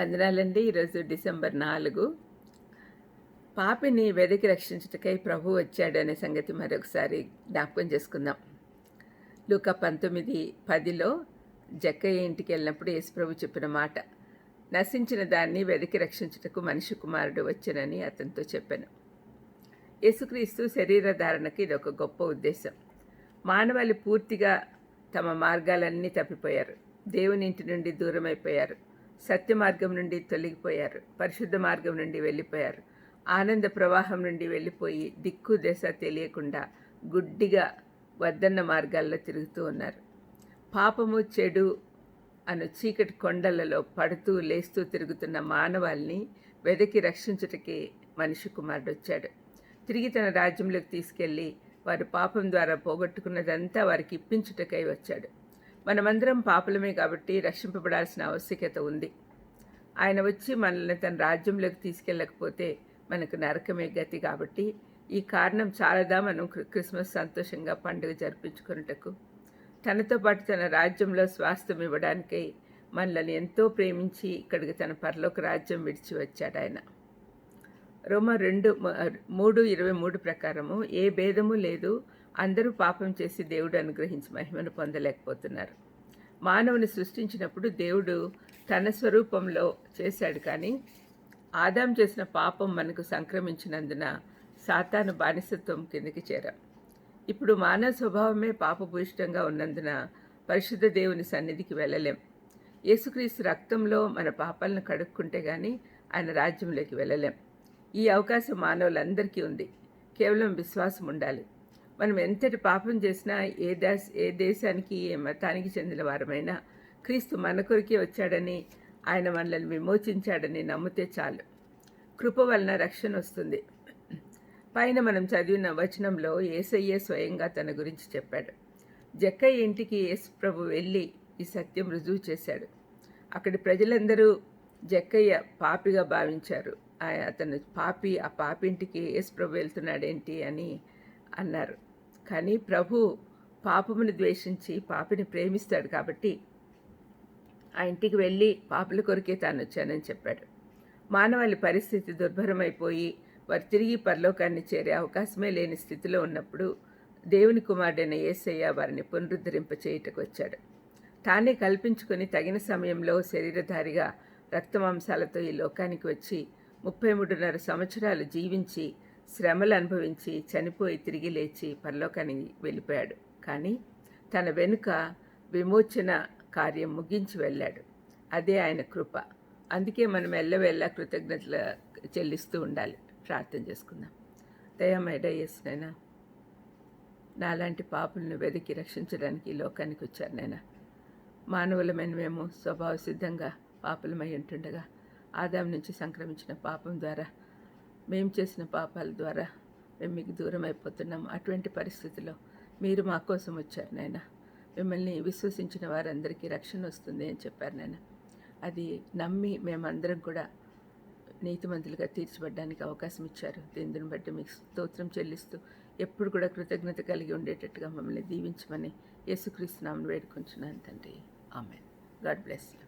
వందనాలండి ఈరోజు డిసెంబర్ నాలుగు. పాపిని వెదకి రక్షించుటకై ప్రభు వచ్చాడు అనే సంగతి మరొకసారి జ్ఞాపకం చేసుకుందాం. లూక పంతొమ్మిది పదిలో జక్కయ్య ఇంటికి వెళ్ళినప్పుడు యేసుప్రభు చెప్పిన మాట నశించిన దాన్ని వెదకి రక్షించుటకు మనిషి కుమారుడు వచ్చానని అతనితో చెప్పాను. యేసుక్రీస్తు శరీరధారణకి ఇది ఒక గొప్ప ఉద్దేశం. మానవాళి పూర్తిగా తమ మార్గాలన్నీ తప్పిపోయారు. దేవుని ఇంటి నుండి దూరమైపోయారు. సత్య మార్గం నుండి తొలగిపోయారు పరిశుద్ధ మార్గం నుండి వెళ్ళిపోయారు. ఆనంద ప్రవాహం నుండి వెళ్ళిపోయి దిక్కు దశ తెలియకుండా గుడ్డిగా వద్దన్న మార్గాల్లో తిరుగుతూ ఉన్నారు. పాపము చెడు అను చీకటి కొండలలో పడుతూ లేస్తూ తిరుగుతున్న మానవాల్ని వెదకి రక్షించుటకి మనిషి కుమారుడు వచ్చాడు. తిరిగి తన రాజ్యంలోకి తీసుకెళ్ళి వారు పాపం ద్వారా పోగొట్టుకున్నదంతా వారికి ఇప్పించుటకై వచ్చాడు. మనమందరం పాపులమే కాబట్టి రక్షింపబడాల్సిన ఆవశ్యకత ఉంది. ఆయన వచ్చి మనల్ని తన రాజ్యంలోకి తీసుకెళ్ళకపోతే మనకు నరకమే గతి కాబట్టి ఈ కారణం చాలాదా మనం క్రిస్మస్ సంతోషంగా పండుగ జరిపించుకున్నటకు. తనతో పాటు తన రాజ్యంలో స్వాస్థ్యం ఇవ్వడానికై మనల్ని ఎంతో ప్రేమించి ఇక్కడికి తన పరలోక రాజ్యం విడిచి వచ్చాడు ఆయన. రోమ రెండు మూడు ఇరవై మూడు ప్రకారము ఏ భేదము లేదు అందరూ పాపం చేసి దేవుడు అనుగ్రహించి మహిమను పొందలేకపోతున్నారు. మానవుని సృష్టించినప్పుడు దేవుడు తన స్వరూపంలో చేశాడు కానీ ఆదాం చేసిన పాపం మనకు సంక్రమించినందున సాతాను బానిసత్వం కిందకి చేరాం. ఇప్పుడు మానవ స్వభావమే పాపభూయిష్టంగా ఉన్నందున పరిశుద్ధ దేవుని సన్నిధికి వెళ్ళలేం. యేసుక్రీస్తు రక్తంలో మన పాపాలను కడుక్కుంటే కానీ ఆయన రాజ్యంలోకి వెళ్ళలేం. ఈ అవకాశం మానవులందరికీ ఉంది. కేవలం విశ్వాసం ఉండాలి. మనం ఎంతటి పాపం చేసినా ఏ దేశ ఏ దేశానికి ఏ మతానికి చెందిన వారమైనా క్రీస్తు మన కొరికే వచ్చాడని ఆయన మనల్ని విమోచించాడని నమ్మితే చాలు. కృప వలన రక్షణ వస్తుంది. పైన మనం చదివిన వచనంలో ఏసయ్యే స్వయంగా తన గురించి చెప్పాడు. జక్కయ్య ఇంటికి యేసు ప్రభు వెళ్ళి ఈ సత్యం రుజువు చేశాడు. అక్కడి ప్రజలందరూ జక్కయ్య పాపిగా భావించారు. అతను పాపి ఆ పాపింటికి యేసు ప్రభు వెళ్తున్నాడేంటి అని అన్నారు. కానీ ప్రభు పాపమును ద్వేషించి పాపిని ప్రేమిస్తాడు కాబట్టి ఆ ఇంటికి వెళ్ళి పాపల కొరికే తాను వచ్చానని చెప్పాడు. మానవాళి పరిస్థితి దుర్భరమైపోయి వారు తిరిగి పరలోకాన్ని చేరే అవకాశమే లేని స్థితిలో ఉన్నప్పుడు దేవుని కుమారుడైన ఏసయ్య వారిని పునరుద్ధరింప చేయుటకు వచ్చాడు. తానే కల్పించుకొని తగిన సమయంలో శరీరధారిగా రక్తమాంసాలతో ఈ లోకానికి వచ్చి ముప్పై మూడున్నర సంవత్సరాలు జీవించి శ్రమలు అనుభవించి చనిపోయి తిరిగి లేచి పరలోకానికి వెళ్ళిపోయాడు. కానీ తన వెనుక విమోచన కార్యం ముగించి వెళ్ళాడు. అదే ఆయన కృప. అందుకే మనం ఎల్లవెల్ల కృతజ్ఞతలు చెల్లిస్తూ ఉండాలి. ప్రార్థన చేసుకుందాం. దయమేడ చేసినైనా నాలాంటి పాపులను వెతికి రక్షించడానికి లోకానికి వచ్చారు నైనా మానవులమైన మేము స్వభావ సిద్ధంగా పాపులమై ఉంటుండగా ఆదాం నుంచి సంక్రమించిన పాపం ద్వారా మేము చేసిన పాపాల ద్వారా మేము మీకు దూరం అయిపోతున్నాం. అటువంటి పరిస్థితిలో మీరు మా కోసం వచ్చారు నాయన. మిమ్మల్ని విశ్వసించిన వారందరికీ రక్షణ వస్తుంది అని చెప్పారు నాయన. అది నమ్మి మేమందరం కూడా నీతిమంతులుగా తీర్చబడడానికి అవకాశం ఇచ్చారు. దీనిని బట్టి మీకు స్తోత్రం చెల్లిస్తూ ఎప్పుడు కూడా కృతజ్ఞత కలిగి ఉండేటట్టుగా మమ్మల్ని దీవించమని యేసుక్రీస్తు నామను వేడుకుంటున్నాను తండ్రి. ఆమె గాడ్ బ్లెస్ యూ.